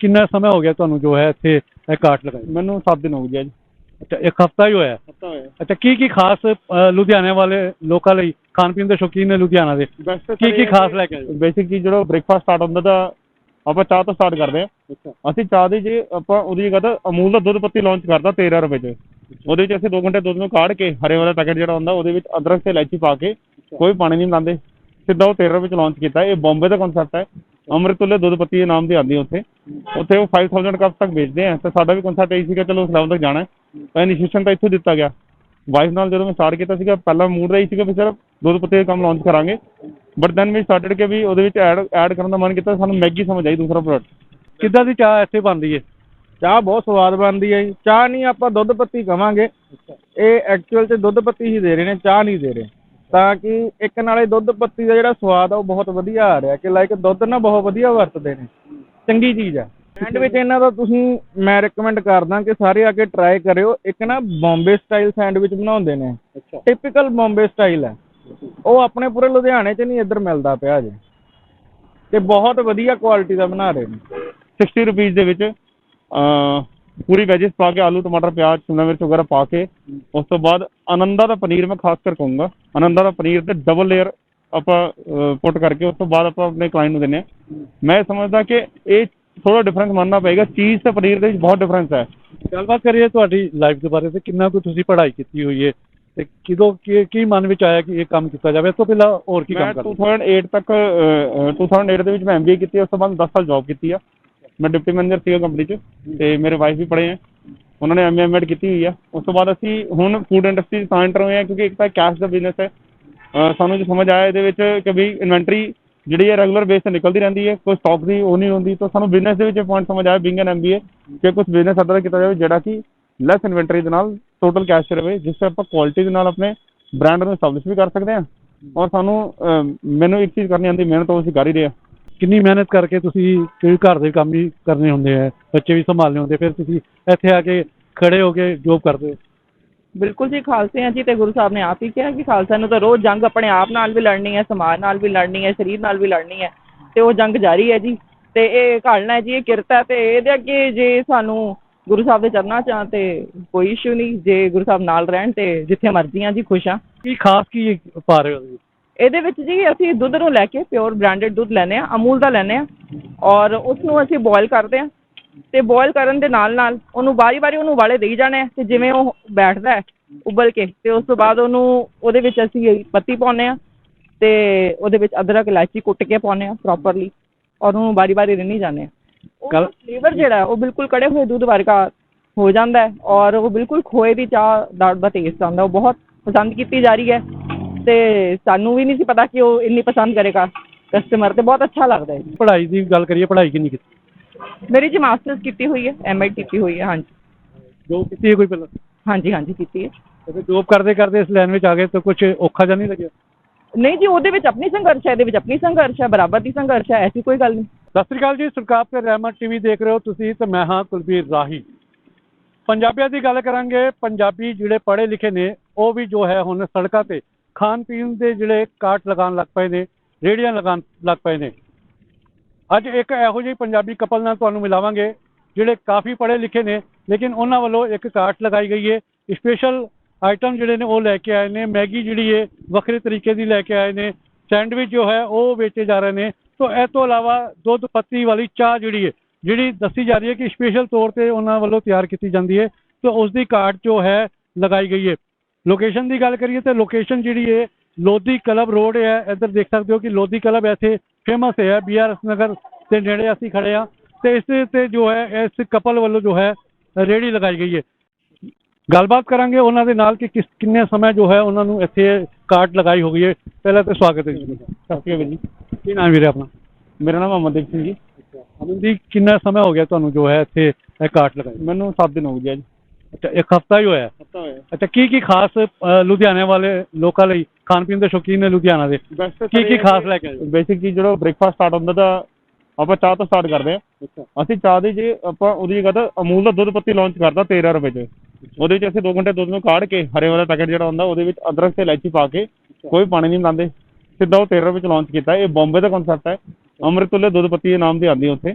ਕਿੰਨਾ ਸਮਾਂ ਹੋ ਗਿਆ ਤੁਹਾਨੂੰ ਜੋ ਹੈ ਇੱਥੇ ਇਹ ਕਾਟ ਲਗਾਈ ਮੈਨੂੰ 7 ਦਿਨ ਹੋ ਗਏ ਜੀ। ਅੱਛਾ ਇੱਕ ਹਫਤਾ ਹੀ ਹੋਇਆ। ਹਫਤਾ ਹੋਇਆ। ਅੱਛਾ ਕੀ ਕੀ ਖਾਸ ਅ, ਲੁਧਿਆਣੇ ਵਾਲੇ ਲੋਕਾਂ ਲਈ ਖਾਣ ਪੀਣ ਦੇ ਸ਼ੌਕੀਨ ਨੇ ਲੁਧਿਆਣਾ ਦੇ? ਬੈਸਟ ਕੀ ਕੀ ਖਾਸ ਲੈ ਕੇ ਆਏ? ਬੇਸਿਕ ਚੀਜ਼ ਜਿਹੜਾ ਬ੍ਰੇਕਫਾਸਟ ਸਟਾਰਟ ਹੁੰਦਾ ਤਾਂ ਆਪਾਂ ਚਾਹ ਤੋਂ ਸਟਾਰਟ ਕਰਦੇ ਆ ਅੱਛਾ। ਅਸੀਂ ਚਾਹ ਦੀ ਜੇ ਆਪਾਂ ਉਹਦੀ ਜਗ੍ਹਾ ਤਾਂ ਅਮੂਲ ਦਾ ਦੁੱਧ ਪੱਤੀ ਲਾਂਚ ਕਰਦਾ 13 ਰੁਪਏ 'ਚ। ਉਹਦੇ ਵਿੱਚ ਅਸੀਂ 2 ਘੰਟੇ ਦੁੱਧ ਨੂੰ ਕਾੜ ਕੇ ਹਰੇ ਵਾਲਾ ਪੈਕੇਟ ਜਿਹੜਾ ਹੁੰਦਾ ਉਹਦੇ ਵਿੱਚ ਅਦਰਕ ਤੇ ਇਲਾਇਚੀ ਪਾ ਕੇ ਕੋਈ ਪਾਣੀ ਨਹੀਂ ਮਿਲਾਉਂਦੇ ਸਿੱਧਾ ਉਹ 13 ਰੁਪਏ 'ਚ ਲਾਂਚ ਕੀਤਾ। ਇਹ ਬੰਬੇ ਦਾ ਕਨਸੈਪਟ ਹੈ। ਅੰਮ੍ਰਿਤੁਲੇ ਦੁੱਧ ਪੱਤੀ ਦੇ ਨਾਮ ਦੀ ਆਉਂਦੀ ਉੱਥੇ। ਉੱਥੇ ਉਹ 5000 ਕੱਪ ਤੱਕ ਵੇਚਦੇ ਆ। ਤੇ ਸਾਡਾ ਵੀ ਕਨਸੈਪਟ ਇਹੀ ਸੀਗਾ, ਚਲੋ ਉਸ ਲੈਵਲ ਤੱਕ ਜਾਣਾ ਹੈ। ਤਾਂ ਇਨੀਸ਼ੀਏਸ਼ਨ ਤਾਂ ਇੱਥੋਂ ਦਿੱਤਾ ਗਿਆ। ਵਾਈਫ ਨਾਲ ਜਦੋਂ ਮੈਂ ਸਟਾਰਟ ਕੀਤਾ ਸੀਗਾ, ਪਹਿਲਾਂ ਮੂਡ ਰਹੀ ਸੀਗਾ ਵੀ ਸਿਰਫ ਦੁੱਧ ਪੱਤੀ ਦਾ ਕੰਮ ਲਾਂਚ ਕਰਾਂਗੇ। ਬਟ ਦੈਨ ਵੀ ਸਟਾਰਟਡ ਕਿ ਵੀ ਉਹਦੇ ਵਿੱਚ ਐਡ ਐਡ ਕਰਨ ਦਾ ਮਨ ਕੀਤਾ, ਸਾਨੂੰ ਮੈਗੀ ਸਮਝ ਆਈ ਦੂਸਰਾ ਪ੍ਰੋਡਕਟ ਕਿੱਦਾਂ ਦੀ ਚਾਹ ਇੱਥੇ ਬਣਦੀ ਹੈ ਚਾਹ ਬਹੁਤ ਸਵਾਦ ਬਣਦੀ ਹੈ ਜੀ। ਚਾਹ ਨਹੀਂ ਆਪਾਂ ਦੁੱਧ ਪੱਤੀ ਕਵਾਂਗੇ। ਇਹ ਐਕਚੁਅਲ 'ਚ ਦੁੱਧ ਪੱਤੀ ਹੀ ਦੇ ਰਹੇ ਨੇ, ਚਾਹ ਨਹੀਂ ਦੇ ਰਹੇ। ਤਾਂ ਕਿ ਇੱਕ ਨਾਲੇ ਦੁੱਧ ਪੱਤੀ ਦਾ ਜਿਹੜਾ ਸਵਾਦ ਆ ਉਹ ਬਹੁਤ ਵਧੀਆ ਆ ਰਿਹਾ ਕਿ ਲਾਈਕ ਦੁੱਧ ਨਾ ਬਹੁਤ ਵਧੀਆ ਵਰਤਦੇ ਨੇ। ਚੰਗੀ ਚੀਜ਼ ਆ। ਸੈਂਡਵਿਚ ਇਹਨਾਂ ਦਾ ਤੁਸੀਂ ਮੈਂ ਰეკਮੈਂਡ ਕਰਦਾ ਕਿ ਸਾਰੇ ਆ ਕੇ ਟਰਾਈ ਕਰਿਓ। ਇੱਕ ਨਾ ਬੰਬੇ ਸਟਾਈਲ ਸੈਂਡਵਿਚ ਬਣਾਉਂਦੇ ਨੇ। ਅੱਛਾ। ਟਿਪੀਕਲ ਬੰਬੇ ਸਟਾਈਲ ਹੈ ਉਹ ਆਪਣੇ ਪੂਰੇ ਲੁਧਿਆਣੇ 'ਚ ਨਹੀਂ ਇੱਧਰ ਮਿਲਦਾ ਪਿਆ ਜੇ। ਤੇ ਬਹੁਤ ਵਧੀਆ ਕੁਆਲਿਟੀ ਦਾ ਬਣਾ ਰਹੇ ਨੇ। 60 ਰੁਪਏ ਦੇ ਵਿੱਚ ਪੂਰੀ ਵੈਜਿਸ ਪਾ ਕੇ ਆਲੂ ਟਮਾਟਰ ਪਿਆਜ਼ ਸ਼ਿਮਲਾ ਮਿਰਚ ਵਗੈਰਾ ਪਾ ਕੇ ਉਸ ਤੋਂ ਬਾਅਦ ਆਨੰਦਾ ਦਾ ਪਨੀਰ ਮੈਂ ਖਾਸ ਕਰ ਕਹੂੰਗਾ। ਆਨੰਦਾ ਦਾ ਪਨੀਰ ਤੇ ਡਬਲ ਲੇਅਰ ਆਪਾਂ ਪੁੱਟ ਕਰਕੇ ਉਸ ਤੋਂ ਬਾਅਦ ਆਪਾਂ ਆਪਣੇ ਕਲਾਇੰਟ ਨੂੰ ਦਿੰਦੇ ਹਾਂ। ਮੈਂ ਸਮਝਦਾ ਕਿ ਇਹ ਥੋੜਾ ਡਿਫਰੈਂਸ ਮੰਨਣਾ ਪਏਗਾ ਚੀਜ਼ ਤੇ ਪਨੀਰ ਦੇ ਵਿੱਚ ਬਹੁਤ ਡਿਫਰੈਂਸ ਹੈ। ਗੱਲਬਾਤ ਕਰੀਏ ਤੁਹਾਡੀ ਲਾਈਫ ਦੇ ਬਾਰੇ ਤੇ ਕਿੰਨਾ ਕੁ ਤੁਸੀਂ ਪੜ੍ਹਾਈ ਕੀਤੀ ਹੋਈ ਹੈ ਤੇ ਕਿਦੋਂ ਕੀ ਕੀ ਮਨ ਵਿੱਚ ਆਇਆ ਕਿ ਇਹ ਕੰਮ ਕੀਤਾ ਜਾਵੇ? ਇਸ ਤੋਂ ਪਹਿਲਾਂ ਹੋਰ ਕੀ ਮੈਂ ਕੰਮ ਕਰਦੇ 2008 ਤੱਕ ਅਹ, ਅਹ, 2008 ਦੇ ਵਿੱਚ ਮੈਂ ਐਮਬੀਏ ਕੀਤੀ ਉਸ ਤੋਂ ਬਾਅਦ 10 ਸਾਲ ਜੌਬ ਕੀਤੀ ਆ। ਮੈਂ ਡਿਪਟੀ ਮੈਨੇਜਰ ਸੀਗਾ ਕੰਪਨੀ 'ਚ ਤੇ ਮੇਰੇ ਵਾਈਫ ਵੀ ਪੜ੍ਹੇ ਆ। ਉਹਨਾਂ ਨੇ ਐਮਏ ਐਮਐਡ ਕੀਤੀ ਹੋਈ ਆ। ਉਸ ਤੋਂ ਬਾਅਦ ਅਸੀਂ ਹੁਣ ਫੂਡ ਇੰਡਸਟਰੀ 'ਚ ਤਾਂ ਐਂਟਰ ਹੋਏ ਆ ਕਿਉਂਕਿ ਇੱਕ ਤਾਂ ਕੈਸ਼ ਦਾ ਬਿਜ਼ਨਸ ਹੈ। ਸਾਨੂੰ ਜੋ ਸਮਝ ਆਇਆ ਇਹਦੇ ਵਿੱਚ ਕਿ ਵੀ ਇਨਵੈਂਟਰੀ ਜਿਹੜੀ ਹੈ ਰੈਗੂਲਰ ਬੇਸ ਤੇ ਨਿਕਲਦੀ ਰਹਿੰਦੀ ਹੈ, ਕੋਈ ਸਟਾਕ ਦੀ ਉਹ ਨਹੀਂ ਹੁੰਦੀ। ਤਾਂ ਸਾਨੂੰ ਬਿਜ਼ਨਸ ਦੇ ਵਿੱਚ ਇਹ ਪੁਆਇੰਟ ਸਮਝ ਆਇਆ ਬਿੰਗ ਐਨ ਐਮਬੀਏ ਕਿ ਕੁਝ ਬਿਜ਼ਨਸ ਅਦਰ ਕੀਤਾ ਜਾਵੇ ਜਿਹੜਾ ਕਿ ਲੈਸ ਇਨਵੈਂਟਰੀ ਦੇ ਨਾਲ ਟੋਟਲ ਕੈਸ਼ ਰਵੇ, ਜਿਸ 'ਤੇ ਆਪਾਂ ਕੁਆਲਿਟੀ ਦੇ ਨਾਲ ਆਪਣੇ ਬ੍ਰਾਂਡ ਨੂੰ ਐਸਟੈਬਲਿਸ਼ ਵੀ ਕਰ ਸਕਦੇ ਹਾਂ। ਔਰ ਸਾਨੂੰ ਮੈਨੂੰ ਇੱਕ ਚੀਜ਼ ਕਰਨੀ ਆਉਂਦੀ, ਮਿਹਨਤ ਉਹ ਅਸੀਂ ਕਰ ਹੀ ਰਹੇ ਹਾਂ ਕਿੰਨੀ ਮਿਹਨਤ ਕਰਕੇ ਤੁਸੀਂ ਕੋਈ ਘਰ ਦੇ ਕੰਮ ਵੀ ਕਰਨੇ ਹੁੰਦੇ ਆ ਬੱਚੇ ਵੀ ਸੰਭਾਲਣੇ ਹੁੰਦੇ ਫਿਰ ਤੁਸੀਂ ਇੱਥੇ ਆ ਕੇ ਖੜੇ ਹੋ ਕੇ ਜੋਬ ਕਰਦੇ ਹੋ ਬਿਲਕੁਲ ਜੀ ਖਾਲਸੇ ਆ ਜੀ ਤੇ ਗੁਰੂ ਸਾਹਿਬ ਨੇ ਆਪ ਹੀ ਕਿਹਾ ਕਿ ਖਾਲਸਾ ਨੂੰ ਤਾਂ ਰੋਜ਼ ਜੰਗ ਆਪਣੇ ਆਪ ਨਾਲ ਵੀ ਲੜਨੀ ਹੈ ਸਮਾਜ ਨਾਲ ਵੀ ਲੜਨੀ ਹੈ ਸਰੀਰ ਨਾਲ ਵੀ ਲੜਨੀ ਹੈ ਤੇ ਉਹ ਜੰਗ ਜਾਰੀ ਹੈ ਜੀ ਤੇ ਇਹ ਘਾਲਣਾ ਹੈ ਜੀ ਇਹ ਕਿਰਤ ਹੈ ਤੇ ਇਹਦੇ ਅੱਗੇ ਜੇ ਸਾਨੂੰ ਗੁਰੂ ਸਾਹਿਬ ਦੇ ਚਰਨਾਂ ਚ ਆ ਤੇ ਕੋਈ ਇਸ਼ੂ ਨਹੀਂ ਜੇ ਗੁਰੂ ਸਾਹਿਬ ਨਾਲ ਰਹਿਣ ਤੇ ਜਿੱਥੇ ਮਰਜ਼ੀ ਆ ਜੀ ਖੁਸ਼ ਆ ਕੀ ਖਾਸ ਕੀ ਪਾ ਰਹੇ ਹੋ ਤੁਸੀਂ? ਇਹਦੇ ਵਿੱਚ ਜੀ ਅਸੀਂ ਦੁੱਧ ਨੂੰ ਲੈ ਕੇ ਪਿਓਰ ਬ੍ਰਾਂਡਡ ਦੁੱਧ ਲੈਂਦੇ ਆ ਅਮੂਲ ਦਾ ਲੈਂਦੇ ਆ ਔਰ ਉਸ ਨੂੰ ਅਸੀਂ ਬੋਇਲ ਕਰਦੇ ਆ ਤੇ ਬੋਇਲ ਕਰਨ ਦੇ ਨਾਲ ਨਾਲ ਉਹਨੂੰ ਵਾਰੀ-ਵਾਰੀ ਉਹਨੂੰ ਵਾਲੇ ਦੇਈ ਜਾਣੇ ਆ ਤੇ ਜਿਵੇਂ ਉਹ ਬੈਠਦਾ ਹੈ ਉਬਲ ਕੇ ਤੇ ਉਸ ਤੋਂ ਬਾਅਦ ਉਹਨੂੰ ਉਹਦੇ ਵਿੱਚ ਅਸੀਂ ਪੱਤੀ ਪਾਉਂਦੇ ਆ ਤੇ ਉਹਦੇ ਵਿੱਚ ਅਦਰਕ ਇਲਾਇਚੀ ਕੁੱਟ ਕੇ ਪਾਉਂਦੇ ਆ ਪ੍ਰੋਪਰਲੀ ਔਰ ਉਹਨੂੰ ਵਾਰੀ-ਵਾਰੀ ਰਿੰਨੀ ਜਾਂਦੇ ਆ ਉਹ ਫਲੇਵਰ ਜਿਹੜਾ ਹੈ, ਉਹ ਬਿਲਕੁਲ ਕੜੇ ਹੋਏ ਦੁੱਧ ਵਰਗਾ ਹੋ ਜਾਂਦਾ ਹੈ ਔਰ ਉਹ ਬਿਲਕੁਲ ਖੋਏ ਦੀ ਚਾਹ ਦਾ ਟੇਸਟ ਆਉਂਦਾ ਉਹ ਬਹੁਤ ਪਸੰਦ ਕੀਤੀ ਜਾ ਰਹੀ ਹੈ। ਤੇ ਸਾਨੂੰ ਵੀ ਨਹੀਂ ਸੀ ਪਤਾ ਕਿ ਉਹ ਇੰਨੀ ਪਸੰਦ ਕਰੇਗਾ ਕਸਟਮਰ ਤੇ ਬਹੁਤ ਅੱਛਾ ਲੱਗਦਾ ਹੈ। ਜੀ। ਪੜ੍ਹਾਈ ਦੀ ਗੱਲ ਕਰੀਏ ਪੜ੍ਹਾਈ ਕਿੰਨੀ ਕੀਤੀ? ਮੇਰੀ ਜੀ ਮਾਸਟਰਸ ਕੀਤੀ ਹੋਈ ਹੈ ਐਮਐਡ ਕੀਤੀ ਹੋਈ ਹੈ ਹਾਂਜੀ। ਜੋਬ ਕੀਤੀ ਹੈ ਕੋਈ ਪਹਿਲਾਂ? ਹਾਂਜੀ ਹਾਂਜੀ ਕੀਤੀ ਹੈ। ਤੇ ਫਿਰ ਜੋਬ ਕਰਦੇ ਕਰਦੇ ਇਸ ਲਾਈਨ ਵਿੱਚ ਆ ਗਏ ਤਾਂ ਕੁਝ ਔਖਾ ਜਿਹਾ ਨਹੀਂ ਲੱਗਿਆ? ਨਹੀਂ ਜੀ ਉਹਦੇ ਵਿੱਚ ਆਪਣੀ ਸੰਘਰਸ਼ ਹੈ ਇਹਦੇ ਵਿੱਚ ਆਪਣੀ ਸੰਘਰਸ਼ ਹੈ ਬਰਾਬਰ ਦੀ ਸੰਘਰਸ਼ ਹੈ ਐਸੀ ਕੋਈ ਗੱਲ ਨਹੀਂ। ਸਤਿ ਸ੍ਰੀ ਅਕਾਲ ਜੀ ਸਰਕਾਰ ਤੇ ਰਹਿਮਤ ਟੀਵੀ ਦੇਖ ਰਹੇ ਹੋ ਤੁਸੀਂ ਤੇ ਮੈਂ ਹਾਂ ਕੁਲਬੀਰ ਰਾਹੀ। ਪੰਜਾਬੀਆਂ ਦੀ ਗੱਲ ਕਰਾਂਗੇ ਪੰਜਾਬੀ ਜਿਹੜੇ ਪੜ੍ਹੇ ਲਿਖੇ ਨੇ ਉਹ ਵੀ ਜੋ ਹੈ ਹੁਣ ਸੜਕਾਂ ਤੇ ਖਾਣ ਪੀਣ ਦੇ ਜਿਹੜੇ ਕਾਟ ਲਗਾਉਣ ਲੱਗ ਪਏ ਨੇ ਰੇੜੀਆਂ ਲਗਾਉਣ ਲੱਗ ਪਏ ਨੇ। ਅੱਜ ਇੱਕ ਇਹੋ ਜਿਹੀ ਪੰਜਾਬੀ ਕਪਲ ਨਾਲ ਤੁਹਾਨੂੰ ਮਿਲਾਵਾਂਗੇ, ਜਿਹੜੇ ਕਾਫੀ ਪੜ੍ਹੇ ਲਿਖੇ ਨੇ, ਲੇਕਿਨ ਉਹਨਾਂ ਵੱਲੋਂ ਇੱਕ ਕਾਟ ਲਗਾਈ ਗਈ ਹੈ। ਸਪੈਸ਼ਲ ਆਈਟਮ ਜਿਹੜੇ ਨੇ ਉਹ ਲੈ ਕੇ ਆਏ ਨੇ, ਮੈਗੀ ਜਿਹੜੀ ਹੈ, ਵੱਖਰੇ ਤਰੀਕੇ ਦੀ ਲੈ ਕੇ ਆਏ ਨੇ। ਸੈਂਡਵਿਚ ਜੋ ਹੈ, ਉਹ ਵੇਚੇ ਜਾ ਰਹੇ ਨੇ। ਤੋਂ ਇਹ ਤੋਂ ਇਲਾਵਾ ਦੁੱਧ ਪੱਤੀ ਵਾਲੀ ਚਾਹ ਜਿਹੜੀ ਹੈ, ਜਿਹੜੀ ਦੱਸੀ ਜਾ ਰਹੀ ਹੈ ਕਿ ਸਪੈਸ਼ਲ ਤੌਰ ਤੇ ਉਹਨਾਂ ਵੱਲੋਂ ਤਿਆਰ ਕੀਤੀ ਜਾਂਦੀ ਹੈ। ਤੇ ਉਸ ਦੀ ਕਾਰਟ ਜੋ ਹੈ, ਲਗਾਈ ਗਈ ਹੈ। ਲੋਕੇਸ਼ਨ ਦੀ ਗੱਲ ਕਰੀਏ ਤੇ ਲੋਕੇਸ਼ਨ ਜਿਹੜੀ ਹੈ ਲੋਧੀ ਕਲਬ ਰੋਡ ਹੈ। ਇੱਧਰ ਦੇਖ ਸਕਦੇ ਹੋ ਕਿ ਲੋਧੀ ਕਲਬ ਇੱਥੇ ਫੇਮਸ ਹੈ ਬੀਆਰਐਸ ਨਗਰ ਦੇ ਨੇੜੇ ਅਸੀਂ ਖੜੇ ਆ ਤੇ ਇਸ ਤੇ ਜੋ ਹੈ ਇਸ ਕਪਲ ਵੱਲੋਂ ਜੋ ਹੈ ਰੇੜੀ ਲਗਾਈ ਗਈ ਹੈ। ਗੱਲਬਾਤ ਕਰਾਂਗੇ ਉਹਨਾਂ ਦੇ ਨਾਲ ਕਿ ਕਿਸ ਕਿੰਨੇ ਸਮਾਂ ਜੋ ਹੈ ਉਹਨਾਂ ਨੂੰ ਇੱਥੇ ਕਾਰਟ ਲਗਾਈ ਹੋ ਗਈ ਹੈ। ਪਹਿਲਾਂ ਤਾਂ ਸਵਾਗਤ ਹੈ ਜੀ ਸਤਿ ਸ਼੍ਰੀ ਅਕਾਲ ਜੀ। ਕੀ ਨਾਮ ਵੀਰੇ ਆਪਣਾ? ਮੇਰਾ ਨਾਮ ਅਮਨਦੀਪ ਸਿੰਘ ਜੀ। ਅਮਨਦੀਪ ਕਿੰਨਾ ਸਮਾਂ ਹੋ ਗਿਆ ਤੁਹਾਨੂੰ ਜੋ ਹੈ ਇੱਥੇ ਕਾਰਟ ਲਗਾਈ ਮੈਨੂੰ 7 ਦਿਨ ਹੋ ਗਏ ਜੀ। ਅੱਛਾ ਇੱਕ ਹਫਤਾ ਹੀ ਹੋਇਆ। ਅੱਛਾ ਕੀ ਕੀ ਖਾਸ ਅ, ਲੁਧਿਆਣੇ ਵਾਲੇ ਲੋਕਾਂ ਲਈ ਖਾਣ ਪੀਣ ਦੇ ਸ਼ੌਕੀਨ ਨੇ ਲੁਧਿਆਣਾ ਦੇ? ਬੈਸਟ ਕੀ ਕੀ ਖਾਸ ਲੈ ਕੇ ਆਏ? ਬੇਸਿਕ ਚੀਜ਼ ਜਿਹੜਾ ਬ੍ਰੇਕਫਾਸਟ ਸਟਾਰਟ ਹੁੰਦਾ ਤਾਂ ਆਪਾਂ ਚਾਹ ਤੋਂ ਸਟਾਰਟ ਕਰਦੇ ਆ ਅੱਛਾ। ਅਸੀਂ ਚਾਹ ਦੀ ਜੇ ਆਪਾਂ ਉਹਦੀ ਜਗ੍ਹਾ ਤਾਂ ਅਮੂਲ ਦਾ ਦੁੱਧ ਪੱਤੀ ਲਾਂਚ ਕਰਦਾ 13 ਰੁਪਏ 'ਚ। ਉਹਦੇ ਵਿੱਚ ਅਸੀਂ 2 ਘੰਟੇ ਦੁੱਧ ਨੂੰ ਕਾੜ ਕੇ ਹਰੇ ਵਾਲਾ ਪੈਕੇਟ ਜਿਹੜਾ ਹੁੰਦਾ ਉਹਦੇ ਵਿੱਚ ਅਦਰਕ ਤੇ ਇਲਾਇਚੀ ਪਾ ਕੇ ਕੋਈ ਪਾਣੀ ਨਹੀਂ ਮਿਲਾਉਂਦੇ ਸਿੱਧਾ ਉਹ 13 ਰੁਪਏ 'ਚ ਲਾਂਚ ਕੀਤਾ। ਇਹ ਬੰਬੇ ਦਾ ਕਨਸੈਪਟ ਹੈ। ਅੰਮ੍ਰਿਤੁਲੇ ਦੁੱਧ ਪੱਤੀ ਦੇ ਨਾਮ ਦੀ ਆਉਂਦੀ ਹੈ ਉੱਥੇ।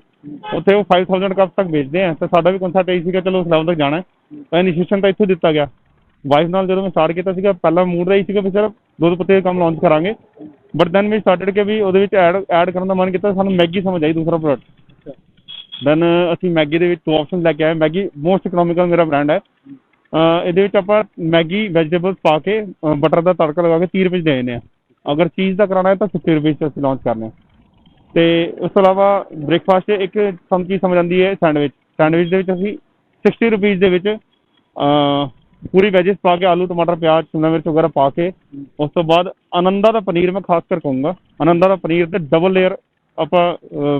ਉੱਥੇ ਉਹ 5000 ਕੱਪ ਤੱਕ ਵੇਚਦੇ ਆ। ਤੇ ਸਾਡਾ ਵੀ ਕਨਸੈਪਟ ਇਹ ਸੀਗਾ ਚਲੋ ਉਸ ਲੈਵਲ ਤੱਕ ਜਾਣਾ ਹੈ। ਤਾਂ ਇਨੀਸ਼ੀਏਸ਼ਨ ਤਾਂ ਇੱਥੋਂ ਦਿੱਤਾ ਗਿਆ। ਵਾਈਫ ਨਾਲ ਜਦੋਂ ਮੈਂ ਸਟਾਰਟ ਕੀਤਾ ਸੀਗਾ ਪਹਿਲਾਂ ਮੂਡ ਦਾ ਹੀ ਸੀਗਾ ਵੀ ਸਿਰਫ ਦੁੱਧ ਪੱਤੀ ਦਾ ਕੰਮ ਲਾਂਚ ਕਰਾਂਗੇ। ਬਟ ਦੈਨ ਵੀ ਸਟਾਰਟਡ ਕਿ ਵੀ ਉਹਦੇ ਵਿੱਚ ਐਡ ਐਡ ਕਰਨ ਦਾ ਮਨ ਕੀਤਾ ਸਾਨੂੰ ਮੈਗੀ ਸਮਝ ਆਈ ਦੂਸਰਾ ਪ੍ਰੋਡਕਟ ਦੈਨ ਅਸੀਂ ਮੈਗੀ ਦੇ ਵਿੱਚ ਦੋ ਆਪਸ਼ਨ ਲੈ ਕੇ ਆਏ। ਮੈਗੀ ਮੋਸਟ ਇਕਨੋਮਿਕਲ ਮੇਰਾ ਬ੍ਰਾਂਡ ਹੈ। ਇਹਦੇ ਵਿੱਚ ਆਪਾਂ ਮੈਗੀ ਵੈਜੀਟੇਬਲਸ ਪਾ ਕੇ ਬਟਰ ਦਾ ਤੜਕਾ ਲਗਾ ਕੇ 30 ਰੁਪਏ 'ਚ ਦੇ ਦਿੰਦੇ ਆ। ਅਗਰ ਚੀਜ਼ ਦਾ ਕਰਾਉਣਾ ਹੈ ਤਾਂ 50 ਰੁਪਏ 'ਚ ਅਸੀਂ ਲਾਂਚ ਕਰਨੇ ਆ। ਤੇ ਉਸ ਤੋਂ ਇਲਾਵਾ ਬ੍ਰੇਕਫਾਸਟ 'ਚ ਇੱਕ ਸਾਨੂੰ ਚੀਜ਼ ਸਮਝ ਆਉਂਦੀ ਹੈ ਸੈਂਡਵਿਚ ਸੈਂਡਵਿਚ ਦੇ ਵਿੱਚ ਅਸੀਂ 60 ਰੁਪਏ ਦੇ ਵਿੱਚ ਪੂਰੀ ਵੈਜਿਸ ਪਾ ਕੇ, ਆਲੂ, ਟਮਾਟਰ, ਪਿਆਜ਼, ਸ਼ਿਮਲਾ ਮਿਰਚ ਵਗੈਰਾ ਪਾ ਕੇ, ਉਸ ਤੋਂ ਬਾਅਦ ਆਨੰਦਾ ਦਾ ਪਨੀਰ ਮੈਂ ਖਾਸ ਕਰ ਕਹੂੰਗਾ। ਆਨੰਦਾ ਦਾ ਪਨੀਰ ਤੇ ਡਬਲ ਲੇਅਰ ਆਪਾਂ